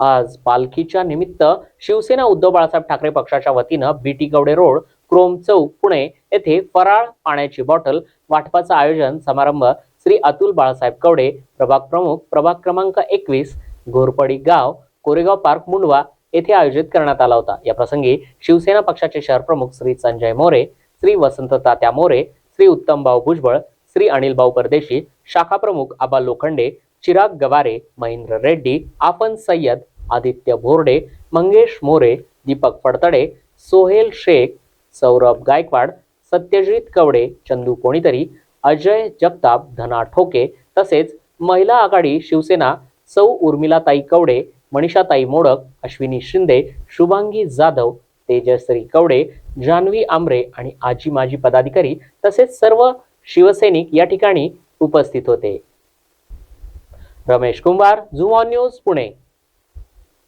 आज पालखीच्या निमित्त शिवसेना उद्धव बाळासाहेब ठाकरे पक्षाच्या वतीनं बीटी गवडे रोड क्रोम चौक पुणे येथे फराळ पाण्याची बॉटल वाटपाचं आयोजन समारंभ श्री अतुल बाळासाहेब कवडे प्रभाग प्रमुख प्रभाग क्रमांक एकवीस घोरपडी गाव कोरेगाव पार्क मुंडवा येथे आयोजित करण्यात आला होता. या प्रसंगी शिवसेना पक्षाचे शहर प्रमुख श्री संजय मोरे श्री वसंत तात्या मोरे श्री उत्तमभाऊ भुजबळ श्री अनिल भाऊ परदेशी शाखा प्रमुख आबा लोखंडे चिराग गवारे महेंद्र रेड्डी आपण सय्यद आदित्य भोरडे मंगेश मोरे दीपक फडतडे सोहेल शेख सौरभ गायकवाड सत्यजित कवडे चंदू कोणीतरी अजय जगताप धना ठोके तसेच महिला आघाडी शिवसेना सौ उर्मिलाताई कवडे मनीषाताई मोडक अश्विनी शिंदे शुभांगी जाधव तेजश्री कवडे जान्हवी आमरे आणि आजी माजी पदाधिकारी तसेच सर्व शिवसैनिक या ठिकाणी उपस्थित होते. रमेश कुंभार झुमॉन न्यूज पुणे.